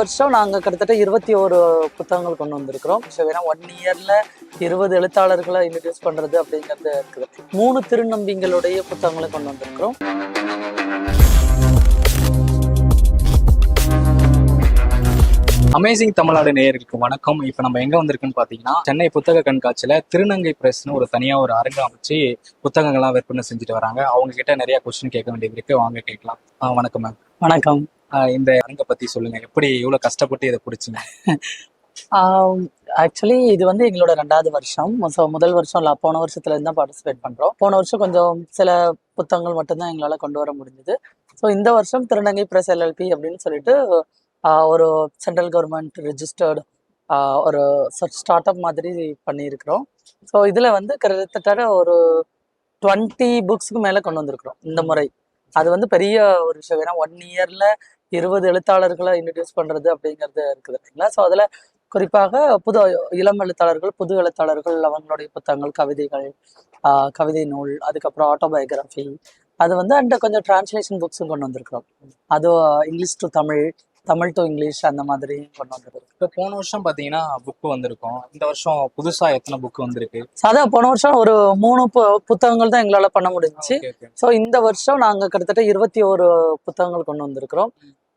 வருஷம் நாங்கள் கிட்டத்தட்ட இருபத்தி ஒரு புத்தகங்கள் கொண்டு வந்திருக்கிறோம். ஸோ ஏன்னா ஒன் இயர்ல இருபது எழுத்தாளர்களை இன்ட்ரடியூஸ் பண்றது அப்படிங்கிறது இருக்குது. மூணு திருநம்பிங்களுடைய புத்தகங்களை கொண்டு வந்திருக்கிறோம். அமேசிங் தமிழ்நாடு நேயர்களுக்கு வணக்கம். இப்போ நம்ம எங்க வந்திருக்குன்னு பாத்தீங்கன்னா சென்னை புத்தக கண்காட்சியில திருநங்கை பிரஸ்னு ஒரு தனியா ஒரு அரங்கம் அமைச்சு புத்தகங்கள்லாம் விற்பனை செஞ்சுட்டு வராங்க. அவங்க கிட்ட நிறைய கொஸ்டின் கேட்க வேண்டியது இருக்கு. வாங்க கேட்கலாம். ஆ, வணக்கம் மேம் வணக்கம். இந்த அரங்க பத்தி சொல்லுங்க. எப்படி இவ்வளவு கஷ்டப்பட்டு இதை பிடிச்சிங்க? ஆக்சுவலி இது வந்து எங்களோட ரெண்டாவது வருஷம். ஸோ முதல் வருஷம் இல்லை போன வருஷத்துல இருந்து தான் பார்ட்டிசிபேட் பண்றோம். போன வருஷம் கொஞ்சம் சில புத்தகங்கள் மட்டும்தான் எங்களால் கொண்டு வர முடிஞ்சது. ஸோ இந்த வருஷம் திருநங்கை பிரஸ் எல்எல்பி அப்படின்னு சொல்லிட்டு ஒரு சென்ட்ரல் கவர்மெண்ட் ரிஜிஸ்டர்டு ஒரு ஸ்டார்ட் அப் மாதிரி பண்ணியிருக்கிறோம். ஸோ இதில் வந்து கிட்டத்தட்ட ஒரு டுவெண்ட்டி புக்ஸ்க்கு மேலே கொண்டு வந்திருக்கிறோம் இந்த முறை. அது வந்து பெரிய ஒரு விஷயம். ஏன்னா ஒன் இயர்ல இருபது எழுத்தாளர்களை இன்ட்ரடியூஸ் பண்றது அப்படிங்கிறது இருக்குது இல்லைங்களா? ஸோ அதில் குறிப்பாக புது இளம் எழுத்தாளர்கள் புது எழுத்தாளர்கள் அவங்களுடைய புத்தகங்கள் கவிதைகள் கவிதை நூல் அதுக்கப்புறம் ஆட்டோபயோகிராஃபி அது வந்து அண்ட் கொஞ்சம் டிரான்ஸ்லேஷன் புக்ஸும் கொண்டு வந்திருக்கிறோம். அது English to Tamil Tamil to English அந்த மாதிரி கொண்டு வந்திருக்கிறோம் இப்போ போன வருஷம் பாத்தீங்கன்னா புக் வந்திருக்கும். இந்த வருஷம் புதுசா எத்தனை புக் வந்திருக்கு? அதான் போன வருஷம் ஒரு மூணு பு- புத்தகங்கள் தான் எங்களால் பண்ண முடிஞ்சுச்சு. ஸோ இந்த வருஷம் நாங்கள் கிட்டத்தட்ட இருபத்தி ஒரு புத்தகங்கள் கொண்டு வந்திருக்கிறோம்.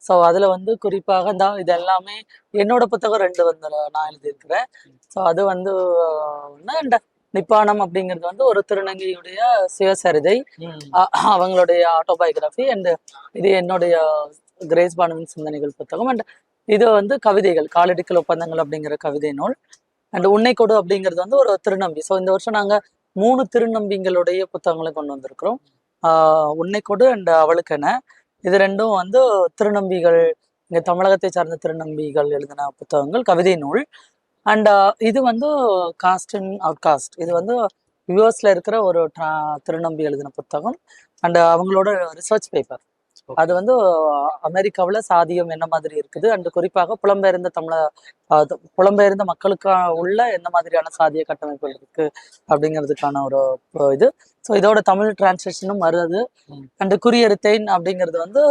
ஸோ அதில் வந்து குறிப்பாக தான் இது எல்லாமே என்னோட புத்தகம் ரெண்டு வந்து நான் எழுதியிருக்கிறேன். ஸோ அது வந்து ஒன்று நிப்பானம் அப்படிங்கிறது வந்து ஒரு திருநங்கையுடைய சுயசரிதை. அவங்களுடைய ஆட்டோபயோகிராஃபி அண்ட் இது என்னுடைய கிரேஸ் பானுவின் சிந்தனைகள் புத்தகம். அண்ட் இது வந்து கவிதைகள் காலடிக்கல் ஒப்பந்தங்கள் அப்படிங்கிற கவிதை நூல். அண்ட் உன்னைக்கொடு அப்படிங்கிறது வந்து ஒரு திருநம்பி. ஸோ இந்த வருஷம் நாங்கள் மூணு திருநம்பிங்களுடைய புத்தகங்களை கொண்டு வந்திருக்கிறோம். ஆஹ் உன்னைக்கொடு அண்ட் அவளுக்கென. இது ரெண்டும் வந்து திருநம்பிகள் இங்கே தமிழகத்தை சார்ந்த திருநம்பிகள் எழுதின புத்தகங்கள் கவிதை நூல். அண்ட் uh, இது வந்து காஸ்ட் இன் அவுட் காஸ்ட் இது வந்து யூஎஸ்ல இருக்கிற ஒரு திருநம்பி எழுதின புத்தகம். அண்ட் uh, அவங்களோட ரிசர்ச் பேப்பர் அது வந்து அமெரிக்காவில் சாதியம் என்ன மாதிரி இருக்குது? அண்ட் குறிப்பாக புலம்பெயர்ந்த தமிழ புலம்பெயர்ந்த மக்களுக்கு உள்ள என்ன மாதிரியான சாதிய கட்டமைப்புகள் இருக்கு அப்படிங்கிறதுக்கான ஒரு இது. ஸோ இதோட தமிழ் டிரான்ஸ்லேஷனும் வருது. அண்ட் குறியறுத்தேன் அப்படிங்கிறது வந்து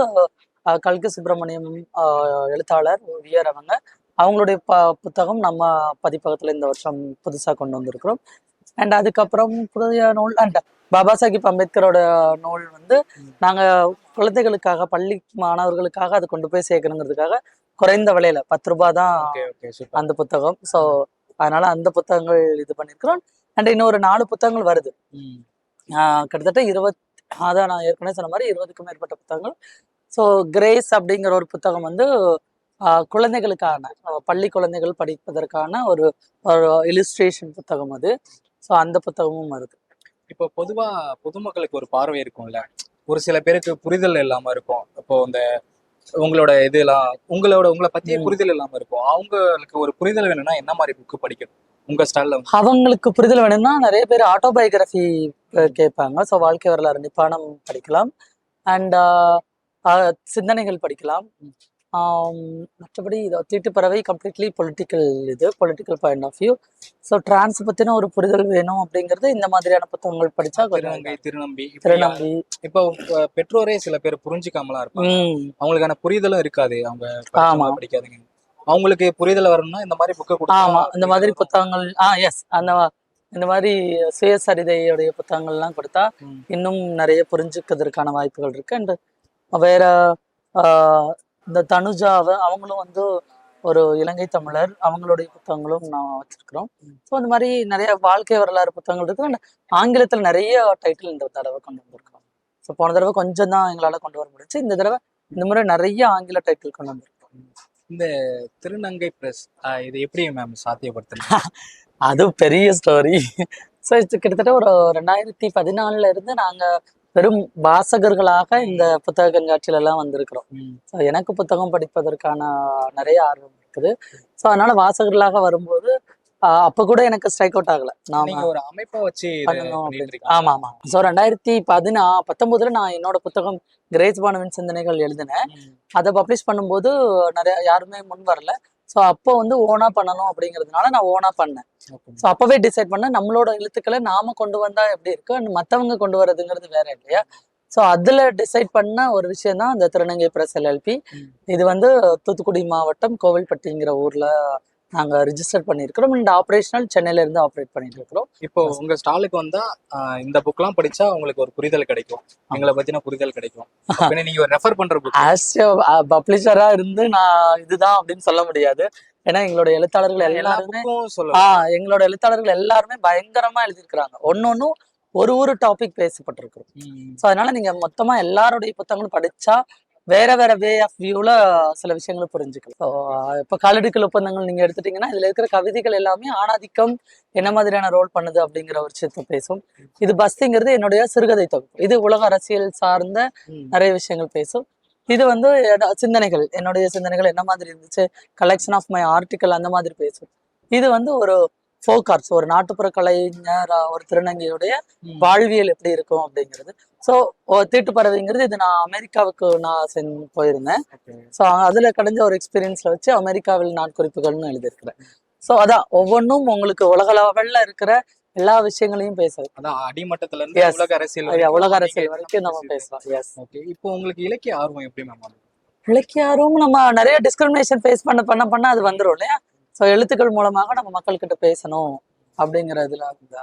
கல்கி சுப்பிரமணியம் ஆஹ் எழுத்தாளர் ஓவியர் அவங்க. அவங்களுடைய ப புத்தகம் நம்ம பதிப்பகத்தில் இந்த வருஷம் புதுசாக கொண்டு வந்திருக்கிறோம். அண்ட் அதுக்கப்புறம் புதிய நூல் அண்ட் பாபா சாஹிப் அம்பேத்கரோட நூல் வந்து. நாங்கள் குழந்தைகளுக்காக பள்ளி மாணவர்களுக்காக அதை கொண்டு போய் சேர்க்கணுங்கிறதுக்காக குறைந்த விலையில பத்து ரூபாய் தான் அந்த புத்தகம். ஸோ அதனால அந்த புத்தகங்கள் இது பண்ணியிருக்கிறோம் அண்ட் இன்னொரு நாலு புத்தகங்கள் வருது. கிட்டத்தட்ட இருபத் அதான் நான் ஏற்கனவே சொன்ன மாதிரி இருபதுக்கும் மேற்பட்ட புத்தகங்கள். ஸோ கிரேஸ் அப்படிங்கிற ஒரு புத்தகம் வந்து குழந்தைகளுக்கான பள்ளி குழந்தைகள் படிப்பதற்கான ஒரு ஒரு இலிஸ்ட்ரேஷன் புத்தகம் அது. ஸோ அந்த புத்தகமும் வருது. இப்போ பொதுவா பொதுமக்களுக்கு ஒரு பார்வை இருக்கும்ல. ஒரு சில பேருக்கு புரிதல் இல்லாம இருக்கும். இப்போ இந்த உங்களோட இதெல்லாம் உங்களோட உங்களை பத்திய. புரிதல் இல்லாம இருக்கும். அவங்களுக்கு ஒரு புரிதல் வேணும்னா என்ன மாதிரி புக் படிக்கணும்? உங்க ஸ்டைல்ல அவங்களுக்கு புரிதல் வேணும்னா நிறைய பேர் ஆட்டோபயோகிராஃபி கேட்பாங்க. ஸோ வாழ்க்கை வரலாறு நிப்பானம் படிக்கலாம். அண்ட் சிந்தனைகள் படிக்கலாம். மற்றபடி இது தீட்டு பறவை கம்ப்ளீட்லி பொலிட்டிக்கல் இது political point of view so trans பற்றின ஒரு புரிதல் வேணும் அப்படிங்கிறது இந்த மாதிரியான புத்தகங்கள் திருநங்கை திருநம்பி. திருநம்பி. இப்போ பெற்றோரே சில பேர் புரிஞ்சுக்காமலாம் இருப்பாங்க. அவங்களுக்கான புரிதலும் இருக்காது அவங்க ஆமா. படிச்சவங்க, படிக்காதீங்க. அவங்களுக்கு புரிதல் வரணும்னா இந்த மாதிரி புக்கை கொடுத்தா ஆமா இந்த மாதிரி புத்தகங்கள் ஆ எஸ் அந்த இந்த மாதிரி சுயசரிதையுடைய புத்தகங்கள்லாம் கொடுத்தா. இன்னும் நிறைய புரிஞ்சுக்கிறதுக்கான வாய்ப்புகள் இருக்கு. அண்ட் வேற இந்த தனுஜாவ அவங்களும் வந்து ஒரு இலங்கை தமிழர். அவங்களுடைய புத்தகங்களும் நான் வச்சிருக்கிறோம். ஸோ அந்த மாதிரி நிறைய வாழ்க்கை வரலாறு புத்தகங்கள் இருக்கு. And ஆங்கிலத்தில் நிறைய டைட்டில் இந்த தடவை கொண்டு வந்திருக்கிறோம். ஸோ போன தடவை கொஞ்சம் தான் எங்களால் கொண்டு வர முடிஞ்சுச்சு இந்த தடவை இந்த முறை நிறைய ஆங்கில டைட்டில் கொண்டு வந்திருக்கோம் இந்த திருநங்கை பிரஸ் இது எப்படி மேம் சாத்தியப்படுத்துறீங்க அது பெரிய ஸ்டோரி ஸோ இது கிட்டத்தட்ட ஒரு ரெண்டாயிரத்தி பதினாலுல இருந்து நாங்க பெரும் வாசகர்களாக இந்த புத்தக கண்காட்சியில எல்லாம் வந்திருக்கிறோம். ஸோ எனக்கு புத்தகம் படிப்பதற்கான நிறைய ஆர்வம் இருக்குது. ஸோ அதனால வாசகர்களாக வரும்போது ஆஹ் அப்ப கூட எனக்கு ஸ்ட்ரைக் அவுட் ஆகல. நாம ஒரு அமைப்பா வச்சு. ஆமா ஆமா ஸோ ரெண்டாயிரத்தி பதினா பத்தொன்பதுல நான் என்னோட புத்தகம் கிரேஸ் பானுவின் சிந்தனைகள் எழுதினேன். அதை பப்ளிஷ் பண்ணும்போது நிறைய யாருமே முன் வரல. ஸோ அப்போ வந்து ஓனா பண்ணணும் அப்படிங்கிறதுனால நான் ஓனா பண்ணேன். ஸோ அப்பவே டிசைட் பண்ண நம்மளோட எழுத்துக்களை நாம கொண்டு வந்தா எப்படி இருக்கு and மத்தவங்க கொண்டு வரதுங்கிறது வேற இல்லையா ஸோ அதில் டிசைட் பண்ண ஒரு விஷயம் தான் இந்த திருநங்கை பிரஸ் எல்எல்பி. இது வந்து தூத்துக்குடி மாவட்டம் கோவில்பட்டிங்கிற ஊர்ல நாங்க ரிஜிஸ்டர் பண்ணியிருக்கிறோம். இந்த ஆப்ரேஷனல் சென்னையில இருந்து ஆப்ரேட் பண்ணிட்டு இருக்கிறோம் இப்போ உங்க ஸ்டாலுக்கு வந்தா ஆஹ் இந்த புக்லாம் படிச்சா உங்களுக்கு ஒரு புரிதல் கிடைக்கும். எங்களை பத்தின புரிதல் கிடைக்கும். அப்படின்னு நீங்க ஒரு ரெஃபர் பண்ற புக் ஆஸ் பப்ளிஷரா இருந்து நான் இதுதான் அப்படின்னு சொல்ல முடியாது. ஏன்னா எங்களோட எழுத்தாளர்கள் எல்லா எல்லாருமே ஆஹ் எங்களோட எழுத்தாளர்கள் எல்லாருமே பயங்கரமா எழுதியிருக்கிறாங்க. ஒன்னொன்னும் ஒரு ஒரு டாபிக் பேசப்பட்டிருக்கிறோம் ம். ஸோ அதனால நீங்க மொத்தமா எல்லாருடைய புத்தகங்களும் படிச்சா வேற வேற வே ஆஃப் வியூல சில விஷயங்களை புரிஞ்சுக்கலாம். ஸோ இப்போ காலடிக்கல் ஒப்பந்தங்கள் நீங்க எடுத்துட்டீங்கன்னா இதுல இருக்கிற கவிதைகள் எல்லாமே ஆணாதிக்கம் என்ன மாதிரியான ரோல் பண்ணுது அப்படிங்கிற ஒரு விஷயத்தை பேசும். இது பஸ்திங்கிறது என்னுடைய சிறுகதை தொகுப்பு. இது உலக அரசியல் சார்ந்த. நிறைய விஷயங்கள் பேசும். இது வந்து சிந்தனைகள் என்னுடைய சிந்தனைகள் என்ன மாதிரி இருந்துச்சு கலெக்ஷன் ஆஃப் மை ஆர்டிக்கல் அந்த மாதிரி பேசும். இது வந்து ஒரு ஃபோக் ஆர்ட்ஸ் ஒரு நாட்டுப்புற கலைஞர் ஒரு திருநங்கையுடைய. வாழ்வியல் எப்படி இருக்கும் அப்படிங்கிறது. ஸோ தீட்டு பறவைங்கிறது இது நான் அமெரிக்காவுக்கு நான் சென் போயிருந்தேன். ஸோ அதில் கிடைஞ்ச ஒரு எக்ஸ்பீரியன்ஸ்ல வச்சு அமெரிக்காவில் நாட்குறிப்புகள்னு எழுதியிருக்கிறேன். ஸோ அதான் ஒவ்வொன்றும் உங்களுக்கு உலக லெவல்ல இருக்கிற எல்லா விஷயங்களையும் பேசுது. அதான் அடிமட்டத்துல இருந்து. உலக அரசியல் உலக அரசியல் வரைக்கும் நம்ம பேசலாம் எஸ் ஓகே இப்போ உங்களுக்கு இலக்கிய ஆர்வம் எப்படி மேம் இலக்கியாரும் நம்ம நிறைய டிஸ்கிரிமினேஷன் ஃபேஸ் பண்ண பண்ண பண்ண அது வந்துரும் இல்லையா? ஸோ எழுத்துக்கள் மூலமாக நம்ம மக்கள்கிட்ட பேசணும் அப்படிங்கிறதுல அந்த